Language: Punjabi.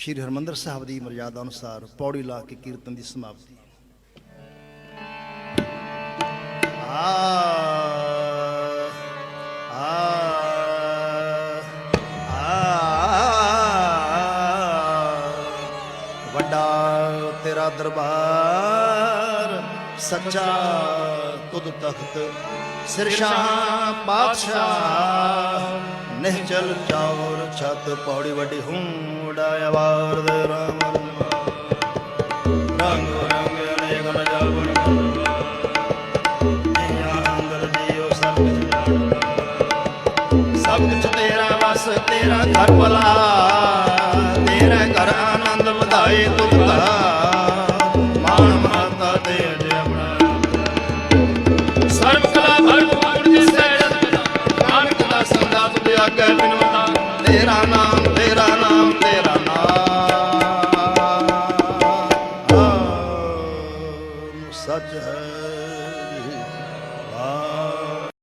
ਸ਼੍ਰੀ ਹਰਮੰਦਰ ਸਾਹਿਬ ਦੀ ਮਰਜ਼ਾਦਾ ਅਨੁਸਾਰ ਪੌੜੀ ਲਾ ਕੇ ਕੀਰਤਨ ਦੀ ਸਮਾਪਤੀ। ਆ ਵੱਡਾ ਤੇਰਾ ਦਰਬਾਰ, ਸੱਚਾ ਤੁਧ ਤਖਤ ਸਿਰਸ਼ਾਹ ਪਾਤਸ਼ਾਹ। ਨਿਹਚਲ ਚੌਰ ਛਤ, ਪੌੜੀ ਵੱਡੀ ਹੁੰਡਾ ਆਵਾਰ ਦੇ ਰਾਮ ਰੰਗ ਰੰਗ ਅਨੇਕ ਨ ਸਭ ਕੁਛ ਤੇਰਾ ਵਸ, ਤੇਰਾ ਘਰ ਭਲਾ, ਤੇਰਾ ਘਰ ਆਨੰਦ ਵਧਾਏ ਤੁਧ ਮਾਣ ਮਾਤਾ ਤੇ ਅਜੇ ਆਪਣਾ। ਸਰਬ ਸੰਦਾ ਬਿਨਵਤਾ ਤੇਰਾ ਨਾਮ ਤੇਰਾ ਨਾਮ ਤੇਰਾ ਨਾਮ। ਸੱਚ ਹੈ।